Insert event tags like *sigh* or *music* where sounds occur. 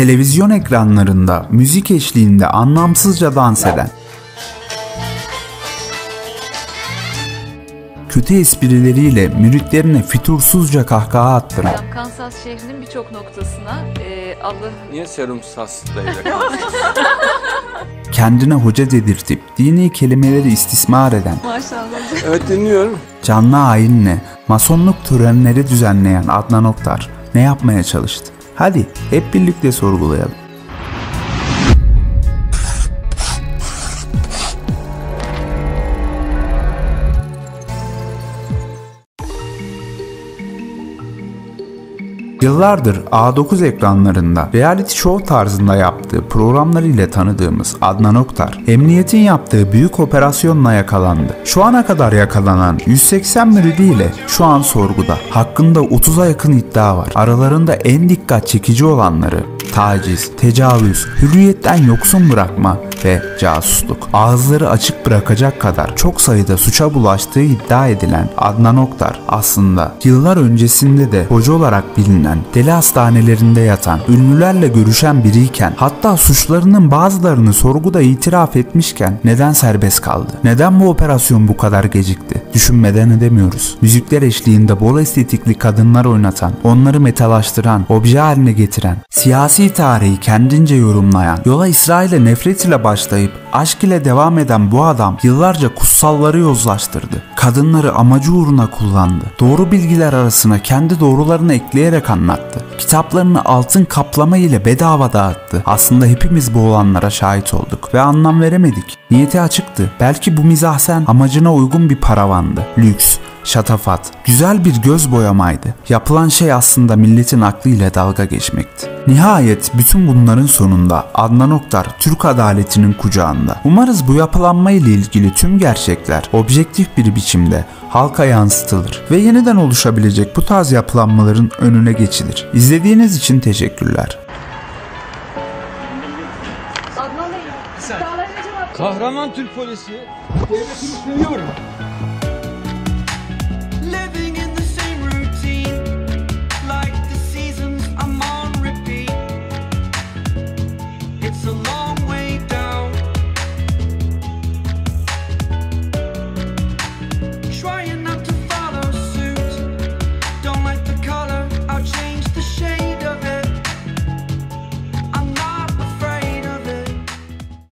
televizyon ekranlarında müzik eşliğinde anlamsızca dans eden, kötü esprileriyle müritlerine fitursuzca kahkaha attıran, Kansas şehrinin birçok noktasına e, Allah Niye serum saslayacak? *laughs* kendine hoca dedirtip dini kelimeleri istismar eden, evet dinliyorum. canlı ayinle masonluk törenleri düzenleyen Adnan Oktar ne yapmaya çalıştı? Hadi hep birlikte sorgulayalım. Yıllardır A9 ekranlarında reality show tarzında yaptığı programlarıyla tanıdığımız Adnan Oktar, emniyetin yaptığı büyük operasyonla yakalandı. Şu ana kadar yakalanan 180 müridiyle şu an sorguda. Hakkında 30'a yakın iddia var. Aralarında en dikkat çekici olanları taciz, tecavüz, hürriyetten yoksun bırakma ve casusluk. Ağızları açık bırakacak kadar çok sayıda suça bulaştığı iddia edilen Adnan Oktar aslında yıllar öncesinde de hoca olarak bilinen, deli hastanelerinde yatan, ünlülerle görüşen biriyken hatta suçlarının bazılarını sorguda itiraf etmişken neden serbest kaldı? Neden bu operasyon bu kadar gecikti? Düşünmeden edemiyoruz. Müzikler eşliğinde bol estetikli kadınlar oynatan, onları metalaştıran, obje haline getiren, siyasi tarihi kendince yorumlayan, yola İsrail'e nefret ile başlayıp aşk ile devam eden bu adam yıllarca kutsalları yozlaştırdı. Kadınları amacı uğruna kullandı. Doğru bilgiler arasına kendi doğrularını ekleyerek anlattı. Kitaplarını altın kaplama ile bedava dağıttı. Aslında hepimiz bu olanlara şahit olduk ve anlam veremedik. Niyeti açıktı. Belki bu mizahsen amacına uygun bir paravandı. Lüks, şatafat, güzel bir göz boyamaydı. Yapılan şey aslında milletin aklıyla dalga geçmekti. Nihayet bütün bunların sonunda Adnan Oktar Türk adaletinin kucağında. Umarız bu yapılanma ile ilgili tüm gerçekler objektif bir biçimde halka yansıtılır ve yeniden oluşabilecek bu tarz yapılanmaların önüne geçilir. İzlediğiniz için teşekkürler. Kahraman Türk polisi devletini seviyorum.